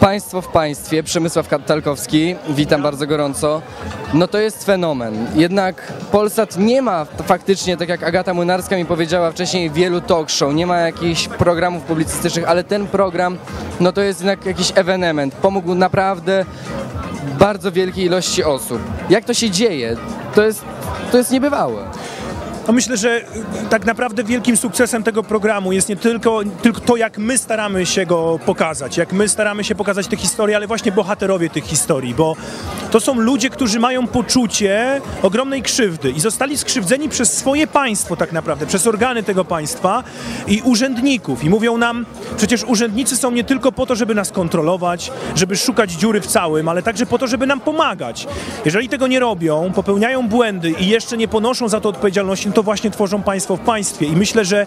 Państwo w państwie, Przemysław Tarkowski, witam bardzo gorąco. No to jest fenomen. Jednak Polsat nie ma faktycznie, tak jak Agata Młynarska mi powiedziała wcześniej, wielu talk show, nie ma jakichś programów publicystycznych, ale ten program, no to jest jednak jakiś ewenement. Pomógł naprawdę bardzo wielkiej ilości osób. Jak to się dzieje? To jest, to jest niebywałe. No myślę, że y, tak naprawdę wielkim sukcesem tego programu jest nie tylko, tylko to, jak my staramy się go pokazać, jak my staramy się pokazać te historie, ale właśnie bohaterowie tych historii, bo to są ludzie, którzy mają poczucie ogromnej krzywdy i zostali skrzywdzeni przez swoje państwo tak naprawdę, przez organy tego państwa i urzędników. I mówią nam, przecież urzędnicy są nie tylko po to, żeby nas kontrolować, żeby szukać dziury w całym, ale także po to, żeby nam pomagać. Jeżeli tego nie robią, popełniają błędy i jeszcze nie ponoszą za to odpowiedzialności, no to właśnie tworzą państwo w państwie. I myślę, że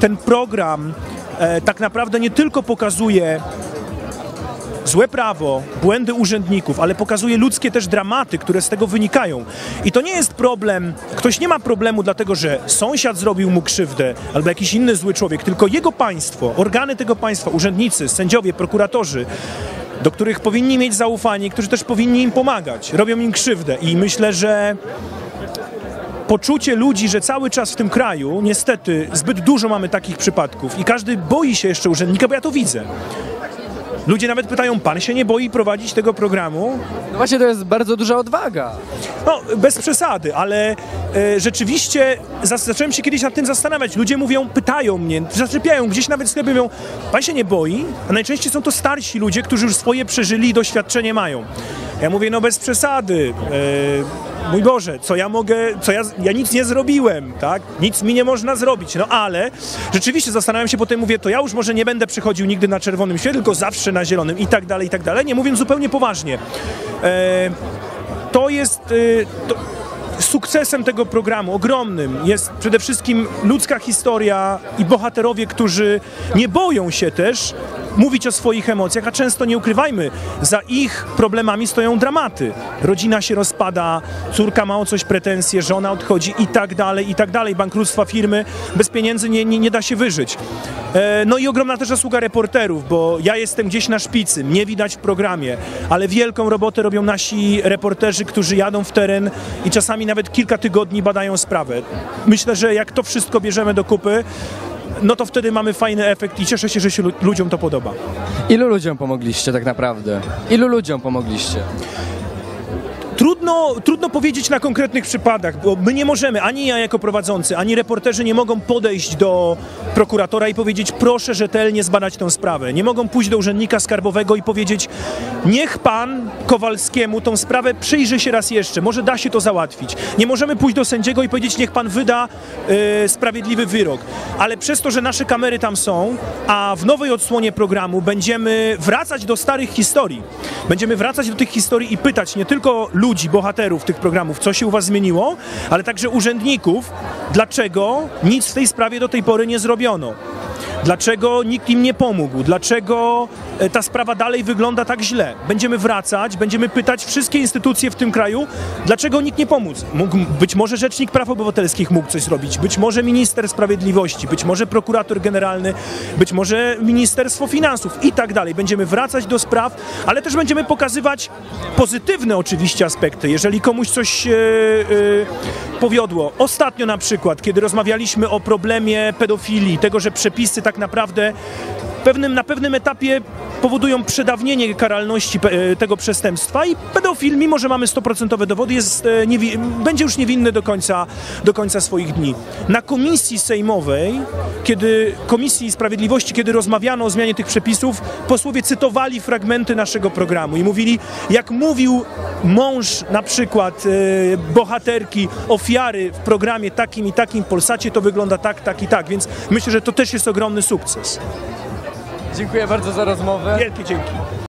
ten program e, tak naprawdę nie tylko pokazuje złe prawo, błędy urzędników, ale pokazuje ludzkie też dramaty, które z tego wynikają. I to nie jest problem, ktoś nie ma problemu dlatego, że sąsiad zrobił mu krzywdę albo jakiś inny zły człowiek, tylko jego państwo, organy tego państwa, urzędnicy, sędziowie, prokuratorzy, do których powinni mieć zaufanie, którzy też powinni im pomagać, robią im krzywdę. I myślę, że poczucie ludzi, że cały czas w tym kraju, niestety, zbyt dużo mamy takich przypadków i każdy boi się jeszcze urzędnika, bo ja to widzę. Ludzie nawet pytają, pan się nie boi prowadzić tego programu? No właśnie to jest bardzo duża odwaga. No, bez przesady, ale rzeczywiście zas- zacząłem się kiedyś nad tym zastanawiać. Ludzie mówią, pytają mnie, zaczepiają, gdzieś nawet w sklepie mówią, pan się nie boi? A najczęściej są to starsi ludzie, którzy już swoje przeżyli i doświadczenie mają. Ja mówię, no bez przesady. E, mój Boże, co ja mogę, co ja, ja nic nie zrobiłem, tak? Nic mi nie można zrobić, no ale rzeczywiście zastanawiam się, potem mówię, to ja już może nie będę przychodził nigdy na czerwonym świetle, tylko zawsze na zielonym i tak dalej, i tak dalej. Nie mówiąc zupełnie poważnie. E, to jest... E, to, sukcesem tego programu, ogromnym, jest przede wszystkim ludzka historia i bohaterowie, którzy nie boją się też mówić o swoich emocjach, a często nie ukrywajmy, za ich problemami stoją dramaty. Rodzina się rozpada, córka ma o coś pretensje, żona odchodzi i tak dalej, i tak dalej. Bankructwa firmy, bez pieniędzy nie, nie, nie da się wyżyć. E, no i ogromna też zasługa reporterów, bo ja jestem gdzieś na szpicy, mnie widać w programie, ale wielką robotę robią nasi reporterzy, którzy jadą w teren i czasami nawet kilka tygodni badają sprawę. Myślę, że jak to wszystko bierzemy do kupy, no to wtedy mamy fajny efekt i cieszę się, że się lu- ludziom to podoba. Ilu ludziom pomogliście tak naprawdę? Ilu ludziom pomogliście? Trudno, trudno powiedzieć na konkretnych przypadkach, bo my nie możemy, ani ja jako prowadzący, ani reporterzy nie mogą podejść do prokuratora i powiedzieć proszę rzetelnie zbadać tę sprawę. Nie mogą pójść do urzędnika skarbowego i powiedzieć niech pan Kowalskiemu tą sprawę przyjrzy się raz jeszcze, może da się to załatwić. Nie możemy pójść do sędziego i powiedzieć niech pan wyda e, sprawiedliwy wyrok. Ale przez to, że nasze kamery tam są, a w nowej odsłonie programu będziemy wracać do starych historii. Będziemy wracać do tych historii i pytać nie tylko ludzi, bohaterów tych programów, co się u was zmieniło, ale także urzędników, dlaczego nic w tej sprawie do tej pory nie zrobiono. Dlaczego nikt im nie pomógł? Dlaczego ta sprawa dalej wygląda tak źle? Będziemy wracać, będziemy pytać wszystkie instytucje w tym kraju, dlaczego nikt nie pomógł. Mógł, być może Rzecznik Praw Obywatelskich mógł coś zrobić, być może Minister Sprawiedliwości, być może Prokurator Generalny, być może Ministerstwo Finansów i tak dalej. Będziemy wracać do spraw, ale też będziemy pokazywać pozytywne oczywiście aspekty. Jeżeli komuś coś e, powiodło. Ostatnio na przykład, kiedy rozmawialiśmy o problemie pedofilii, tego, że przepisy tak naprawdę pewnym, na pewnym etapie powodują przedawnienie karalności e, tego przestępstwa i pedofil, mimo że mamy 100% dowody, jest, e, będzie już niewinny do końca, do końca swoich dni. Na komisji sejmowej, kiedy Komisji Sprawiedliwości, kiedy rozmawiano o zmianie tych przepisów, posłowie cytowali fragmenty naszego programu i mówili, jak mówił mąż na przykład e, bohaterki, ofiary w programie takim i takim w Polsacie, to wygląda tak, tak i tak, więc myślę, że to też jest ogromny sukces. Dziękuję bardzo za rozmowę. Wielkie dzięki.